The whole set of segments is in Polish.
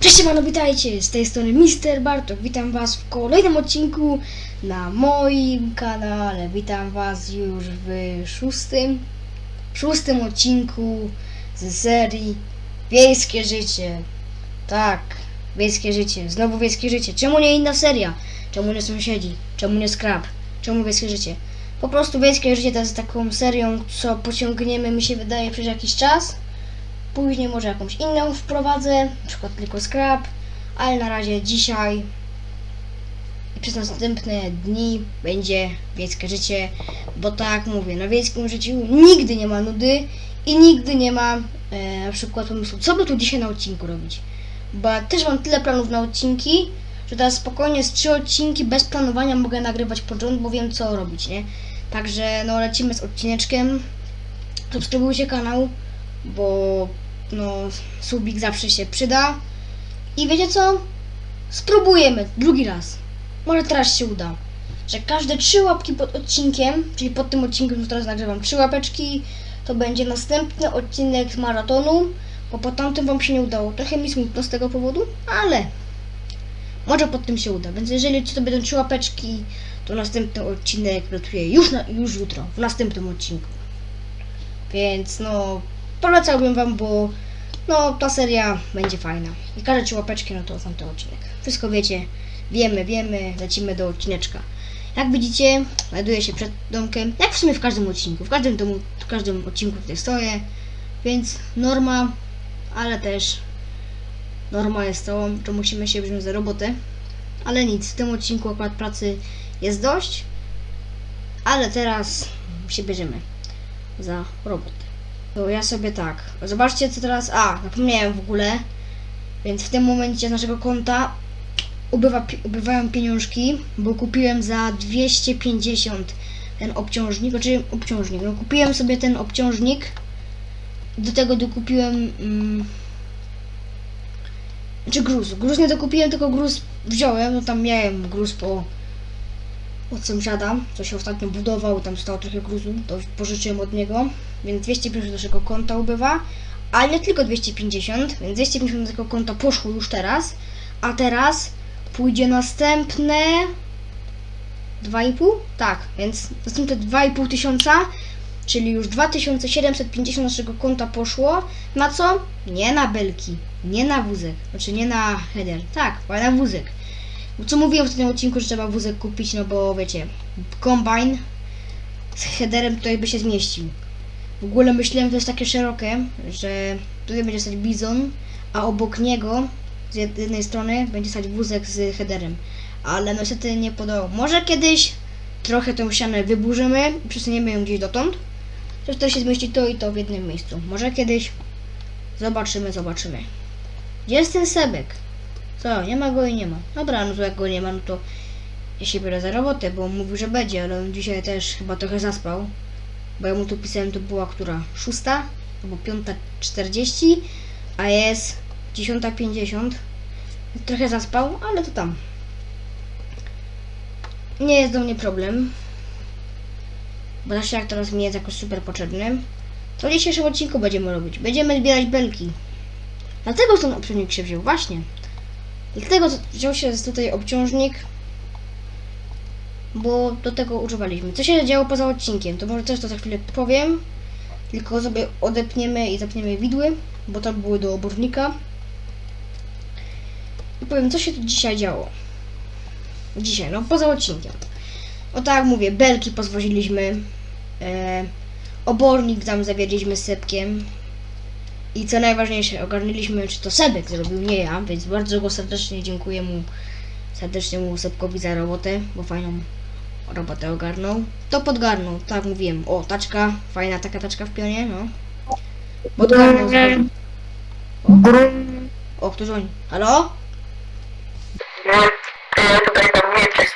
Cześć siemano, witajcie, z tej strony Mister Bartok, witam was w kolejnym odcinku na moim kanale, witam was już w szóstym, szóstym odcinku z serii Wiejskie Życie, tak, Wiejskie Życie, znowu Wiejskie Życie, czemu nie inna seria, czemu nie Sąsiedzi, czemu nie Scrap, czemu Wiejskie Życie, po prostu Wiejskie Życie to jest taką serią, co pociągniemy mi się wydaje przez jakiś czas, Później może jakąś inną wprowadzę, na przykład tylko scrap, ale na razie dzisiaj i przez następne dni będzie wiejskie życie, bo tak mówię, na wiejskim życiu nigdy nie ma nudy i nigdy nie ma e, na przykład pomysłu, co by tu dzisiaj na odcinku robić. Bo też mam tyle planów na odcinki, że teraz spokojnie z trzy odcinki bez planowania mogę nagrywać rząd, bo wiem co robić, nie? Także no lecimy z odcineczkiem. Subskrybujcie kanał, bo no subik zawsze się przyda. I wiecie co? Spróbujemy drugi raz. Może teraz się uda. Że każde trzy łapki pod odcinkiem, czyli pod tym odcinkiem, co teraz nagrywam, trzy łapeczki, to będzie następny odcinek maratonu, bo po tamtym wam się nie udało. Trochę mi smutno z tego powodu, ale może pod tym się uda. Więc jeżeli to będą trzy łapeczki, to następny odcinek wlatuje już, na, już jutro, w następnym odcinku. Więc no, polecałbym wam, bo no ta seria będzie fajna. I trzy łapeczki, no to tamten odcinek. Wszystko wiecie, wiemy, wiemy, lecimy do odcineczka. Jak widzicie, znajduję się przed domkiem, jak w sumie w każdym odcinku. W każdym domu, w każdym odcinku tutaj stoję, więc norma, ale też norma jest to, że musimy się wziąć za robotę. Ale nic, w tym odcinku akurat pracy jest dość, ale teraz się bierzemy za robotę. To ja sobie tak. Zobaczcie co teraz. A, zapomniałem w ogóle. Więc w tym momencie z naszego konta ubywa, ubywają pieniążki, bo kupiłem za 250 ten obciążnik, znaczy obciążnik. No kupiłem sobie ten obciążnik. Do tego dokupiłem. Mm, znaczy gruz. Gruz nie dokupiłem, tylko gruz wziąłem. No tam miałem gruz po od sąsiada, co się ostatnio budował, tam stało trochę gruzu, to pożyczyłem od niego, więc 250 do naszego konta ubywa, ale nie tylko 250, więc 250 do tego konta poszło już teraz, a teraz pójdzie następne 2,5? Tak, więc następne 2,5 tysiąca, czyli już 2750 naszego konta poszło, na co? Nie na belki, nie na wózek, znaczy nie na header, tak, ale na wózek. Co mówiłem w tym odcinku, że trzeba wózek kupić, no bo wiecie, kombajn z headerem tutaj by się zmieścił. W ogóle myślałem, że to jest takie szerokie, że tutaj będzie stać bizon, a obok niego z jednej strony będzie stać wózek z headerem. Ale niestety nie podobał. Może kiedyś trochę tę ścianę wyburzymy przesuniemy ją gdzieś dotąd, że to się zmieści to i to w jednym miejscu. Może kiedyś zobaczymy, zobaczymy. Gdzie jest ten sebek? Co, nie ma go i nie ma. Dobra, no to jak go nie ma, no to ja się biorę za robotę, bo on mówił, że będzie, ale on dzisiaj też chyba trochę zaspał. Bo ja mu tu pisałem, to była która? Szósta? Albo piąta czterdzieści, a jest dziesiąta pięćdziesiąt. Trochę zaspał, ale to tam. Nie jest do mnie problem. Bo nasz jak teraz mi jest jakoś super potrzebny. Co w dzisiejszym odcinku będziemy robić? Będziemy zbierać belki. Dlatego ten obciążnik się wziął, właśnie. Dlatego wziął się tutaj obciążnik, bo do tego używaliśmy. Co się działo poza odcinkiem, to może też to za chwilę powiem. Tylko sobie odepniemy i zapniemy widły, bo to były do obornika. I powiem, co się tu dzisiaj działo. Dzisiaj, no poza odcinkiem. O tak mówię, belki pozwoziliśmy. E, obornik tam zawieriliśmy z sepkiem. I co najważniejsze, ogarnęliśmy, czy to Sebek zrobił, nie ja, więc bardzo go serdecznie dziękuję mu, serdecznie mu Sebkowi za robotę, bo fajną robotę ogarnął. To podgarnął, tak mówiłem. O, taczka, fajna taka taczka w pionie, no. Podgarnął. z- O, kto dzwoni? Halo? E, tutaj tam Mieczystwo. E,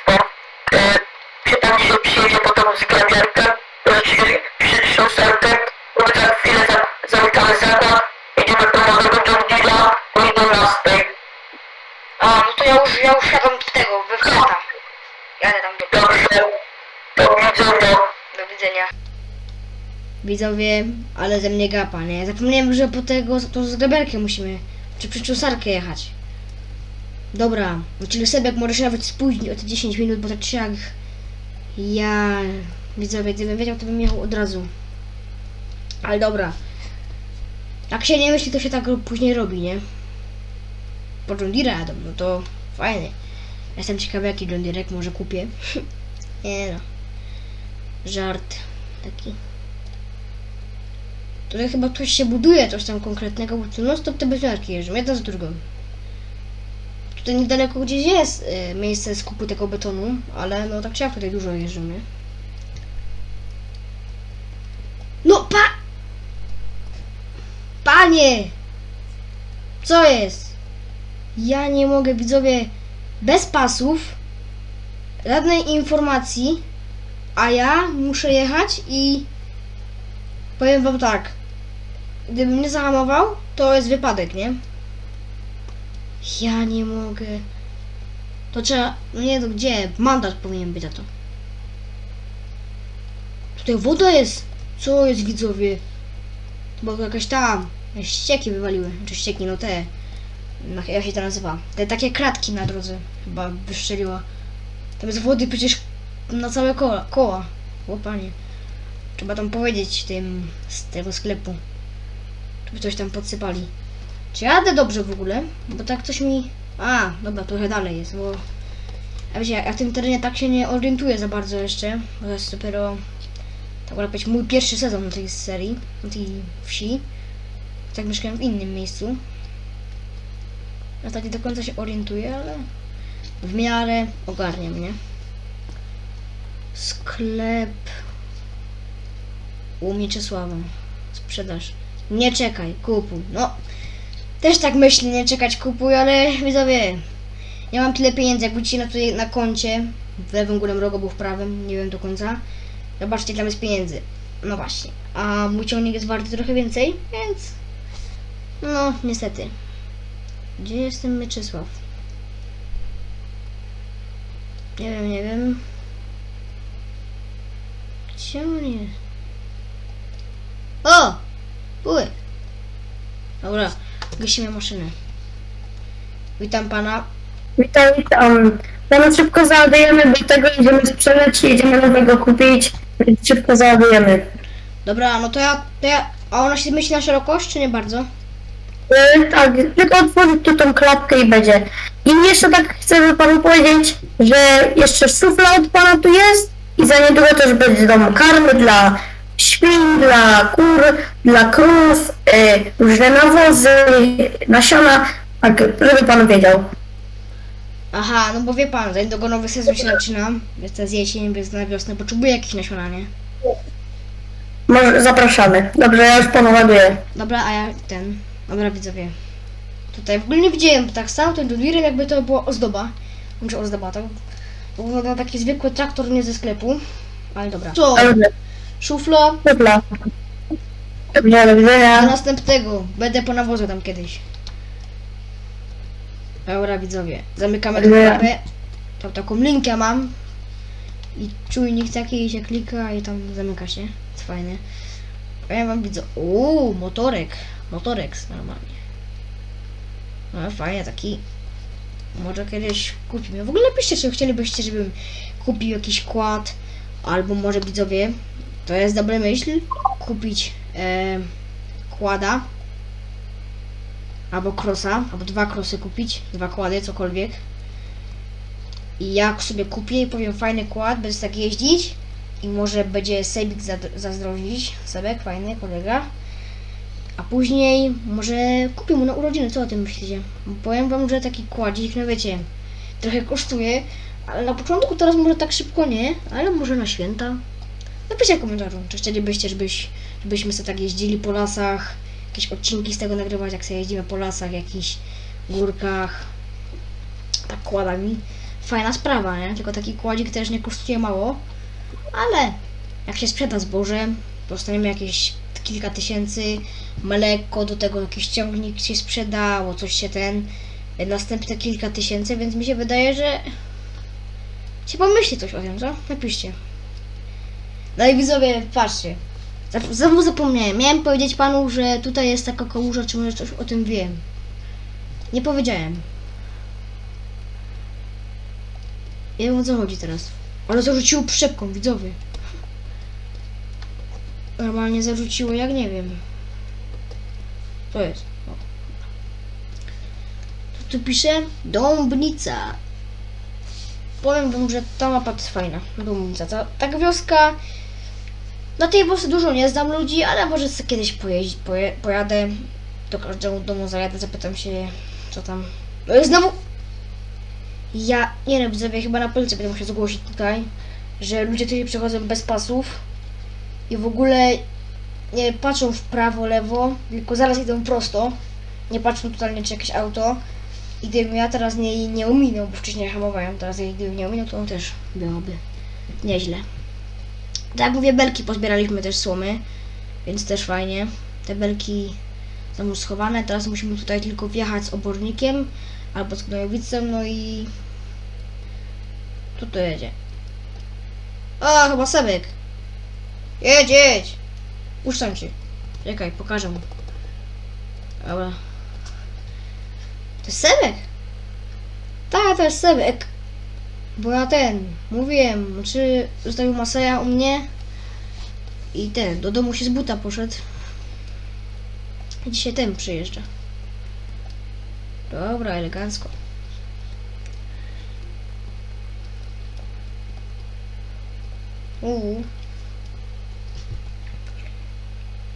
Widzowie, ale ze mnie gapa, nie? Zapomniałem, że po tego, to z greberkę musimy, czy przyczusarkę jechać. Dobra, czyli Sebek może się nawet spóźnić o te 10 minut, bo tak czy jak ja, widzowie, gdybym wiedział, to bym jechał od razu. Ale dobra. Jak się nie myśli, to się tak później robi, nie? Po John Deere jadą, no to fajnie. Jestem ciekawy, jaki John Deere może kupię. nie no. Żart taki. Tutaj chyba ktoś się buduje, coś tam konkretnego, bo tu non stop te bezmiarki jeżdżą, jedna z drugą. Tutaj niedaleko gdzieś jest y, miejsce skupu tego betonu, ale no tak czy tutaj dużo jeżdżą, nie? No pa... Panie! Co jest? Ja nie mogę, widzowie, bez pasów, żadnej informacji, a ja muszę jechać i powiem wam tak, gdybym nie zahamował, to jest wypadek, nie? Ja nie mogę. To trzeba, no nie, to gdzie? Mandat powinien być za to. Tutaj woda jest. Co jest, widzowie? Bo jakaś tam, ścieki wywaliły, czy ścieki, no te, no, jak się to nazywa? Te takie kratki na drodze chyba wyszczeliło. Tam jest wody przecież na całe koła, koła. Łopanie. Trzeba tam powiedzieć tym z tego sklepu. Żeby coś tam podsypali. Czy jadę dobrze w ogóle? Bo tak coś mi... A, dobra, trochę dalej jest, bo... Ja wiecie, ja w tym terenie tak się nie orientuję za bardzo jeszcze, bo to jest dopiero... Tak można powiedzieć, mój pierwszy sezon na tej serii, na tej wsi. Tak mieszkałem w innym miejscu. Ja tak nie do końca się orientuję, ale... W miarę ogarniam, nie? Sklep... U Mieczysława. Sprzedaż. Nie czekaj, kupuj. No, też tak myślę, nie czekać kupuj, ale widzowie, ja mam tyle pieniędzy, jak widzicie na, tutaj na koncie, w lewym górnym rogu, był w prawym, nie wiem do końca. Zobaczcie, tam jest pieniędzy. No właśnie, a mój ciągnik jest warty trochę więcej, więc no, niestety. Gdzie jest ten Mieczysław? Nie wiem, nie wiem. Gdzie on jest? O! Były. Dobra, gasimy maszynę. Witam pana. Witam, witam. Zaraz szybko załadujemy, bo tego jedziemy sprzedać i jedziemy nowego kupić. Więc szybko załadujemy. Dobra, no to ja, to ja... A ona się myśli na szerokość, czy nie bardzo? E, tak, tylko otworzyć tu tą klatkę i będzie. I jeszcze tak chcę panu powiedzieć, że jeszcze szufla od pana tu jest i za niedługo też będą karmy dla świń, dla kur, dla krów, e, różne nawozy, nasiona, tak, żeby pan wiedział. Aha, no bo wie pan, za niedługo nowy sezon się zaczyna. Jest to z jesień, więc na wiosnę potrzebuję jakieś nasiona, nie? Może zapraszamy. Dobrze, ja już panu ładuję. Dobra, a ja ten... Dobra, widzowie. Tutaj w ogóle nie widziałem, bo tak stał ten Jodwirem, jakby to była ozdoba. Znaczy ozdoba, to wygląda taki zwykły traktor, nie ze sklepu. Ale dobra. Co? Dobrze, Szufla dobra. Dobrze, do do widzenia. następnego. Będę po nawozu tam kiedyś. Dobra, widzowie. Zamykamy tę Nie. klapę. Tam taką linkę mam. I czujnik taki się klika i tam zamyka się. To fajne. A ja wam widzę. Uuu, motorek. Motorek normalnie. No fajnie, taki. Może kiedyś kupimy. W ogóle napiszcie, czy chcielibyście, żebym kupił jakiś kład. Albo może widzowie. To jest dobra myśl. Kupić e, kłada. Albo krosa. Albo dwa krosy kupić. Dwa kłady, cokolwiek. I jak sobie kupię i powiem fajny kład, będę tak jeździć. I może będzie Sebik zazdrościć. Sebek, fajny kolega. A później może kupię mu na urodziny, co o tym myślicie? Powiem wam, że taki kładzik, no wiecie, trochę kosztuje, ale na początku teraz może tak szybko nie, ale może na święta. Napiszcie w komentarzu, czy chcielibyście, żebyś, żebyśmy sobie tak jeździli po lasach, jakieś odcinki z tego nagrywać, jak sobie jeździmy po lasach, jakichś górkach, tak kładami. Fajna sprawa, nie? Tylko taki kładzik też nie kosztuje mało, ale jak się sprzeda zboże, dostaniemy jakieś kilka tysięcy, mleko, do tego jakiś ciągnik się sprzedało, coś się ten, następne kilka tysięcy, więc mi się wydaje, że się pomyśli coś o tym, co? Napiszcie. No i widzowie, patrzcie. Znowu zapomniałem. Miałem powiedzieć panu, że tutaj jest taka kałuża, czy może coś o tym wiem. Nie powiedziałem. Nie wiem o co chodzi teraz. Ale zarzuciło przyczepką, widzowie. Normalnie zarzuciło, jak nie wiem. Co jest? O. Tu, tu pisze Dąbnica. Powiem wam, że ta mapa to jest fajna. Dąbnica. Ta, taka wioska. Na tej wiosce dużo nie znam ludzi, ale może sobie kiedyś poje, pojadę. Do każdego domu zajadę, zapytam się, co tam. No i znowu. Ja nie wiem, widzowie, chyba na policję będę musiał zgłosić tutaj, że ludzie tutaj przechodzą bez pasów i w ogóle nie patrzą w prawo, lewo, tylko zaraz idą prosto. Nie patrzą totalnie, czy jakieś auto. I gdybym ja teraz nie, nie ominął, bo wcześniej hamowałem, teraz gdybym nie ominął, to on też byłoby nieźle. Tak jak mówię, belki pozbieraliśmy też słomy, więc też fajnie. Te belki są już schowane, teraz musimy tutaj tylko wjechać z obornikiem albo z gnojowicą, no i... Tu to jedzie. O, chyba Sebek. Jedź, jedź. Puszczam cię. Czekaj, pokażę mu. Dobra. To jest Sebek? Tak, to jest Sebek. Bo ja ten, mówiłem, czy zostawił Maseja u mnie i ten, do domu się z buta poszedł. Dzisiaj ten przyjeżdża. Dobra, elegancko. Uuu.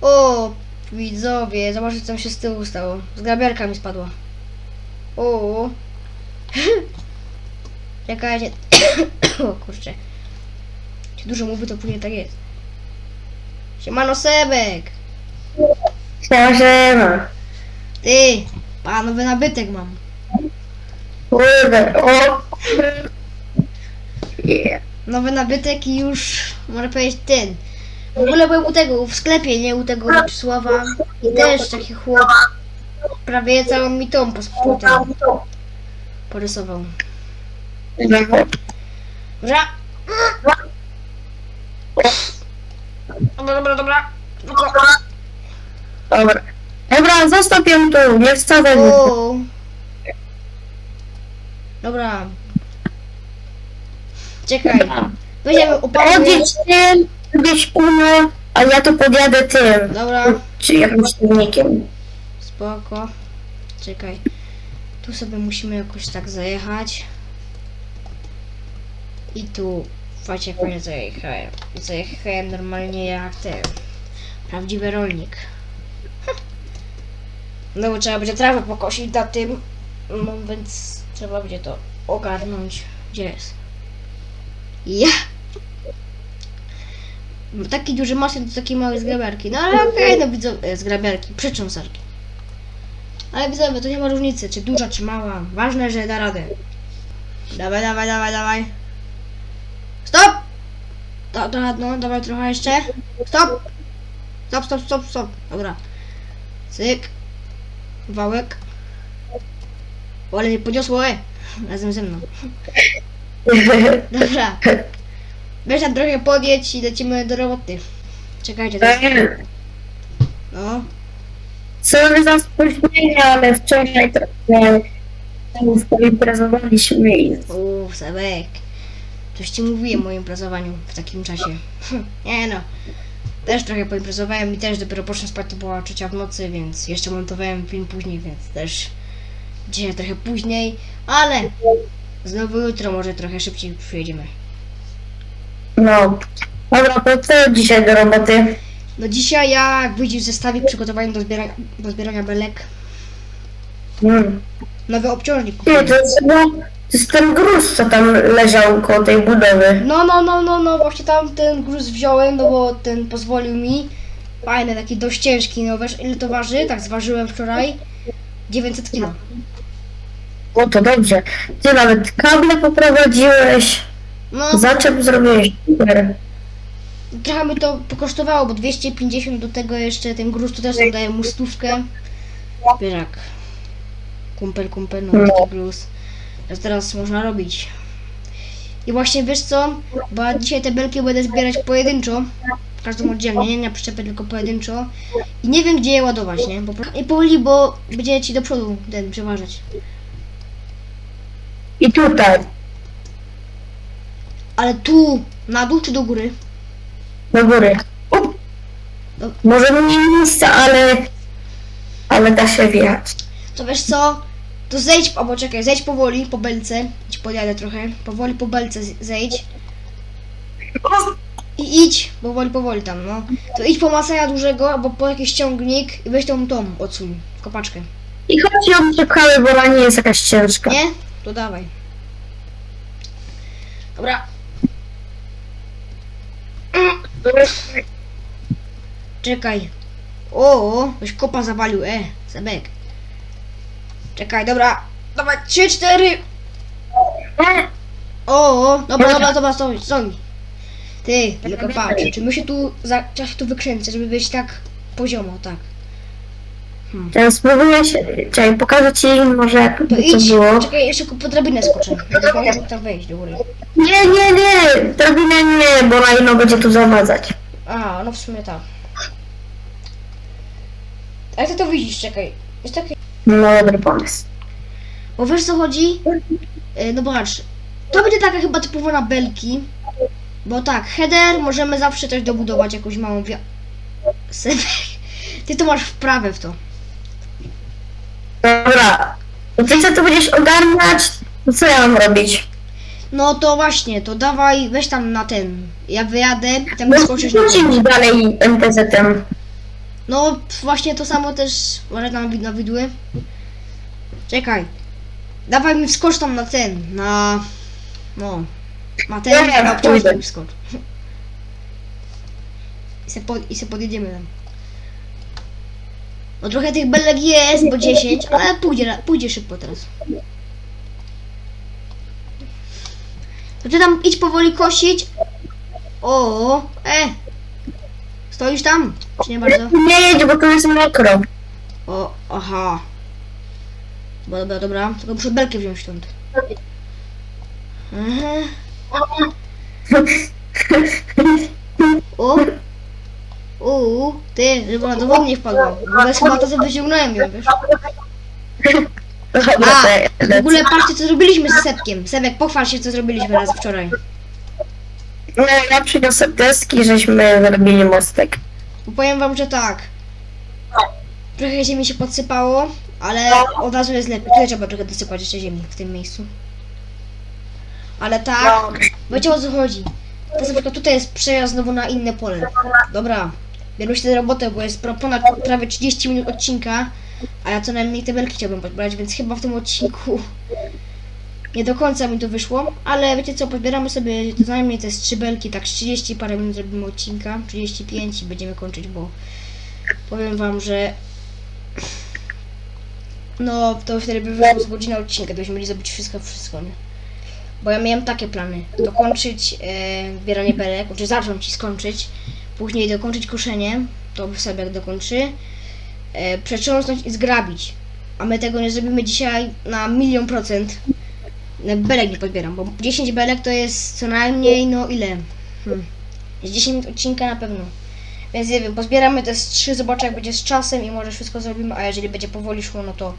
O, widzowie, zobaczcie co mi się z tyłu stało. Zgrabiarka mi spadła. O. Czekajcie. o kurczę. Czy dużo mówię, to później tak jest. Siemano Sebek! Siema, siema. Ty! Panowy nabytek mam. Kurde, o. Yeah. Nowy nabytek i już, można powiedzieć, ten. W ogóle byłem u tego, w sklepie, nie u tego Mieczysława. I też taki chłop prawie całą mi tą potem porysował. Dobra. Dobra, dobra, dobra. Tylko- Dobra. Dobra, zostaw ją tu, nie. O. Dobra. Czekaj. Weźmiemy opałę. Odjedź tym, gdzieś uno, a ja tu podjadę tym. Dobra. Czy jakimś silnikiem. Spoko. Czekaj. Tu sobie musimy jakoś tak zajechać. I tu. Patrzcie jak fajnie zajechałem. Zajechałem normalnie jak ten. Prawdziwy rolnik. No bo trzeba będzie trawę pokosić na tym. No więc trzeba będzie to ogarnąć. Gdzie jest? Ja! Taki duży maszyn to takie małe zgrabiarki. No ale okej, no widzę e, zgrabiarki, przycząsarki. Ale widzowie, to nie ma różnicy, czy duża, czy mała. Ważne, że da radę. Dawaj, dawaj, dawaj, dawaj. Stop! Da, da, no, dawaj trochę jeszcze. Stop! Stop, stop, stop, stop. Dobra. Cyk. Wałek. O, ale mnie podniosło, e. Razem ze mną. Dobra. Weź tam trochę podjedź i lecimy do roboty. Czekajcie, to jest... No. Sorry za spóźnienie, ale wczoraj trochę poimprezowaliśmy i Uuu, Sebek. Coś ci mówiłem o imprezowaniu w takim czasie. Nie no. Też trochę poimprezowałem i też dopiero poszłem spać, to była trzecia w nocy, więc jeszcze montowałem film później, więc też dzisiaj trochę później, ale znowu jutro może trochę szybciej przyjedziemy. no. Dobra, to co dzisiaj do roboty? No dzisiaj ja, jak wyjdziesz zestawik przygotowany do zbierania, do zbierania belek, Hmm. nowy obciążnik Nie, kupiłem. to jest chyba, to jest ten gruz, co tam leżał koło tej budowy. No, no, no, no, no, właśnie tam ten gruz wziąłem, no bo ten pozwolił mi. Fajny, taki dość ciężki, no wiesz ile to waży? Tak zważyłem wczoraj. 900 kg. No to dobrze. Ty nawet kable poprowadziłeś, No, zaczep zrobiłeś. Super. trochę mi to pokosztowało, bo 250 do tego jeszcze ten gruz to też tam daje mu stówkę. Wiesz jak. Kumpel, kumpel, no taki gruz. Teraz, teraz można robić. I właśnie wiesz co? Bo ja dzisiaj te belki będę zbierać pojedynczo. każdą oddzielnie, nie na przyczepę, tylko pojedynczo. I nie wiem, gdzie je ładować, nie? Bo, I powoli, bo będzie ci do przodu ten przeważać. I tutaj, Ale tu, na dół czy do góry? do góry. No. Może mniej miejsca, ale... Ale da się wjechać. To wiesz co? To zejdź, albo czekaj, zejdź powoli po belce. Ci podjadę trochę. Powoli po belce zejdź. I idź, powoli, powoli tam, no. To idź po Masaja dużego, albo po jakiś ciągnik i weź tą tą odsuń, kopaczkę. I chodź ją przepchały, bo ona nie jest jakaś ciężka. Nie? To dawaj. Dobra. Czekaj. O, ktoś kopa zawalił, e, Sebek. Czekaj, dobra. Dawaj, trzy, cztery. E, O, dobra, dobra, dobra, stój, stój. Ty, tylko patrz, czy my się tu, za, trzeba się tu wykręcać, żeby być tak poziomo, tak. Teraz spróbuję się... Czekaj, pokażę ci może jak To to idź, było. czekaj, jeszcze po drabinę skoczę. Mógł tam wejść do góry. Nie, nie, nie! Drabina nie, bo Lajno będzie tu zawadzać. A, no w sumie tak. A jak ty to widzisz, czekaj. Jest takie... No, dobry pomysł. Bo wiesz co chodzi? E, No patrz, to będzie taka chyba typowa na belki. Bo tak, header możemy zawsze też dobudować jakąś małą wia... Sebek, ty to masz wprawę w to. Dobra. To ty co tu będziesz ogarniać? To co ja mam robić? No to właśnie, to dawaj, weź tam na ten. Ja wyjadę i tam No, skoczysz na mi dalej MTZ-em. No właśnie to samo też może wid- na widły. Czekaj. Dawaj mi wskocz tam na ten, na... No. Na ten, na obciążnik wskocz. I se, pod, I se podjedziemy tam. No trochę tych belek jest, bo 10, ale pójdzie, pójdzie szybko teraz. To ty tam idź powoli kosić. O, e. Stoisz tam? Czy nie bardzo? Nie jedź, bo tu jest mokro. O, aha. Dobra, dobra, dobra. Tylko muszę belkę wziąć stąd. Mhm. O! Uuu, ty, żeby ona do wody nie wpadła. Bo bez chyba to, co wyciągnąłem ją, wiesz? Dobra, A, to ja w lecę. ogóle patrzcie, co zrobiliśmy z Sepkiem. Sebek, pochwal się, co zrobiliśmy raz wczoraj. No, ja przyniosę deski, żeśmy zrobili mostek. Bo powiem wam, że tak. Trochę ziemi się podsypało, ale od razu jest lepiej. Tutaj trzeba trochę dosypać jeszcze ziemi w tym miejscu. Ale tak, wiecie o co chodzi. Teraz na przykład tutaj jest przejazd znowu na inne pole. Dobra, bierzmy się za robotę, bo jest ponad prawie 30 minut odcinka, a ja co najmniej te belki chciałbym podbrać, więc chyba w tym odcinku nie do końca mi to wyszło, ale wiecie co, podbieramy sobie co najmniej te z trzy belki, tak z 30 parę minut zrobimy odcinka, 35 i będziemy kończyć, bo powiem wam, że no to wtedy by wyszło z godzina odcinka, to byśmy mieli zrobić wszystko, wszystko, nie? Bo ja miałem takie plany, dokończyć e, zbieranie belek, czy zacząć i skończyć, później dokończyć koszenie, to sobie jak dokończy, e, przetrząsnąć i zgrabić, a my tego nie zrobimy dzisiaj na milion procent, belek nie podbieram, bo 10 belek to jest co najmniej, no ile? Hmm. Jest 10 minut odcinka na pewno. Więc nie wiem, pozbieramy te z 3, zobaczę jak będzie z czasem i może wszystko zrobimy, a jeżeli będzie powoli szło, no to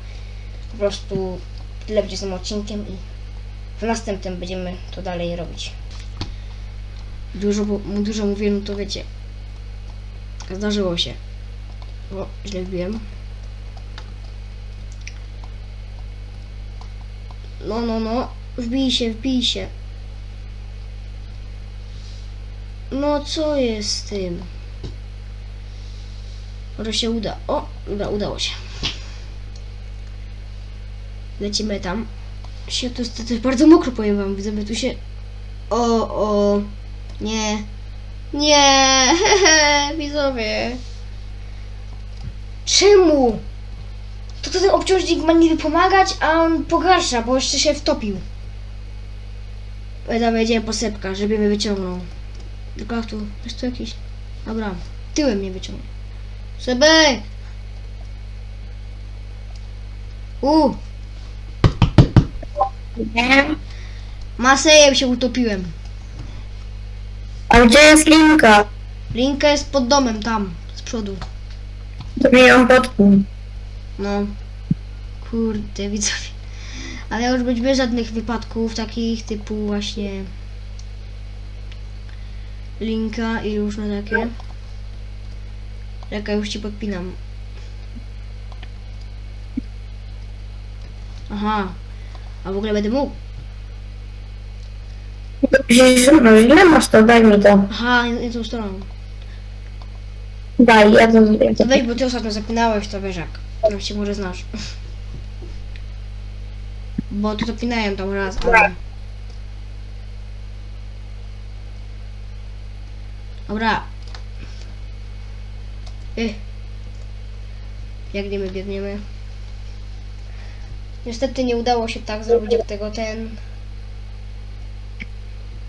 po prostu tyle będzie z tym odcinkiem i w następnym będziemy to dalej robić. Dużo, bo- dużo mówię, no to wiecie. Zdarzyło się. O, źle wiem. No, no, no. Wbij się, wbij się. No, co jest z tym? Może się uda. O, uda, udało się. Lecimy tam. Się, to, jest, to jest bardzo mokro, powiem wam. Widzę, tu się... O, o. Nie. Nie, widzowie. Czemu? To, ten obciążnik ma niby pomagać, a on pogarsza, bo jeszcze się wtopił. E, Dawaj, jedziemy po sepka, żeby mnie wyciągnął. Tylko tu, jest tu jakiś... Dobra, tyłem mnie wyciągnie. Sebek! U, Nie? masejem się utopiłem. A gdzie jest linka? Linka jest pod domem, tam, z przodu. To mnie ją potknął. No. Kurde, widzowie. Ale już być bez żadnych wypadków takich typu właśnie linka i różne takie. Czekaj, już ci podpinam. Aha. A w ogóle będę mógł. Przecież, no źle masz to, daj mi to. Aha, nie tą stroną. Daj, ja to ja To bo ty ostatnio zapinałeś, to wiesz jak. No się może znasz. Bo tu zapinałem tam raz, ale... Dobra. Ech. Biegniemy, biegniemy. Niestety nie udało się tak zrobić jak tego ten...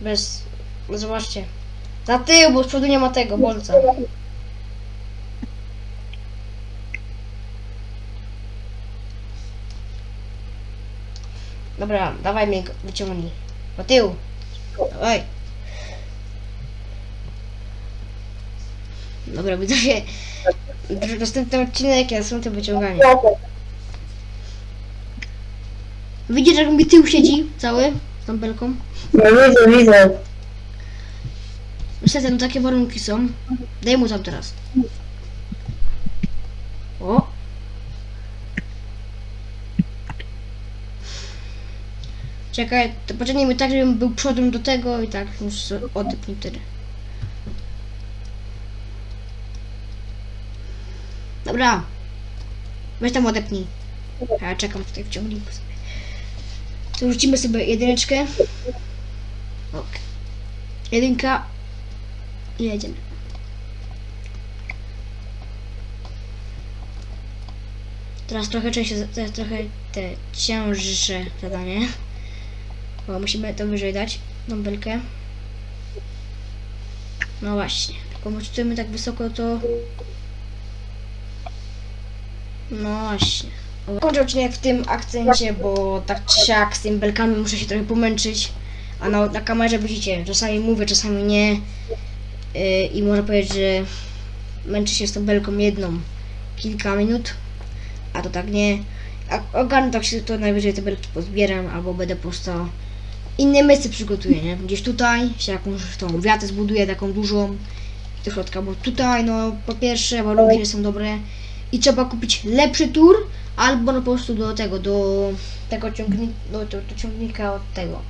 Bez... Zobaczcie. Za tył, bo z przodu nie ma tego, bolca. Dobra, dawaj mnie wyciągnij. Do tyłu. Dawaj. Dobra, widzowie. Następny odcinek, ja są to wyciąganie. Widzisz, jak mi tył siedzi cały z tą belką? No widzę, widzę. Niestety, no takie warunki są. Daj mu tam teraz. O! Czekaj, to poczekajmy tak, żebym był przodem do tego i tak już odepnij wtedy. Dobra. Weź tam odepnij. Ja czekam tutaj w ciągniku sobie. To rzucimy sobie jedyneczkę. Ok. Jedynka. I jedziemy. Teraz trochę częściej, trochę te cięższe zadanie. Bo musimy to wyżej dać, tą belkę. No właśnie, tylko moczymy tak wysoko to... No właśnie. Kończę odcinek w tym akcencie, bo tak czy siak z tymi belkami muszę się trochę pomęczyć. A na, na kamerze widzicie, czasami mówię, czasami nie. Yy, I można powiedzieć, że męczy się z tą belką jedną kilka minut, a to tak nie. A ogarnę tak się to najwyżej te belki pozbieram, albo będę po prostu inne miejsce przygotuję, nie? Gdzieś tutaj się jakąś tą wiatę zbuduję taką dużą do środka, bo tutaj no po pierwsze warunki nie są dobre i trzeba kupić lepszy tur, albo no po prostu do tego, do tego ciągnika, do, do, do ciągnika od tego.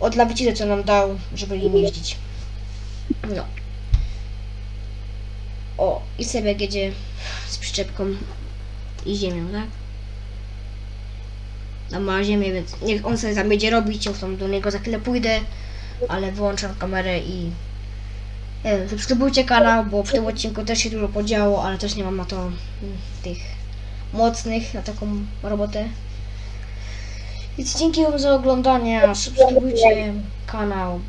Od lawicidy, co nam dał, żeby nim jeździć. No. O, i sobie jedzie z przyczepką i ziemią, tak? Tam ma ziemię, więc niech on sobie tam robić, ja tam do niego za chwilę pójdę, ale wyłączam kamerę i nie wiem, subskrybujcie kanał, bo w tym odcinku też się dużo podziało, ale też nie mam na to mm, tych mocnych, na taką robotę. Więc dzięki wam za oglądanie, subskrybujcie kanał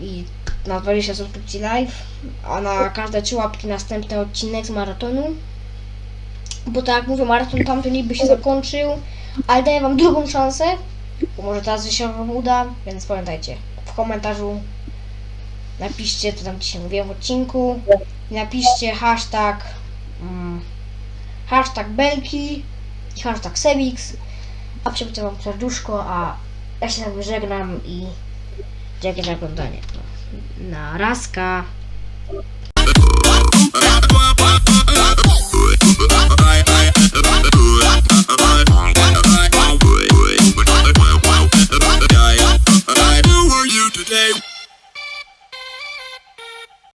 i na 20 subskrypcji live, a na każde trzy łapki następny odcinek z maratonu. Bo tak jak mówię, maraton tamten niby się zakończył, ale daję wam drugą szansę, bo może teraz się wam uda, więc pamiętajcie, w komentarzu napiszcie, co tam dzisiaj mówiłem w odcinku, napiszcie hashtag mm, hashtag belki i hashtag Sebix, a przypomnę wam serduszko, a ja się tak żegnam i dzięki za oglądanie. Na razka.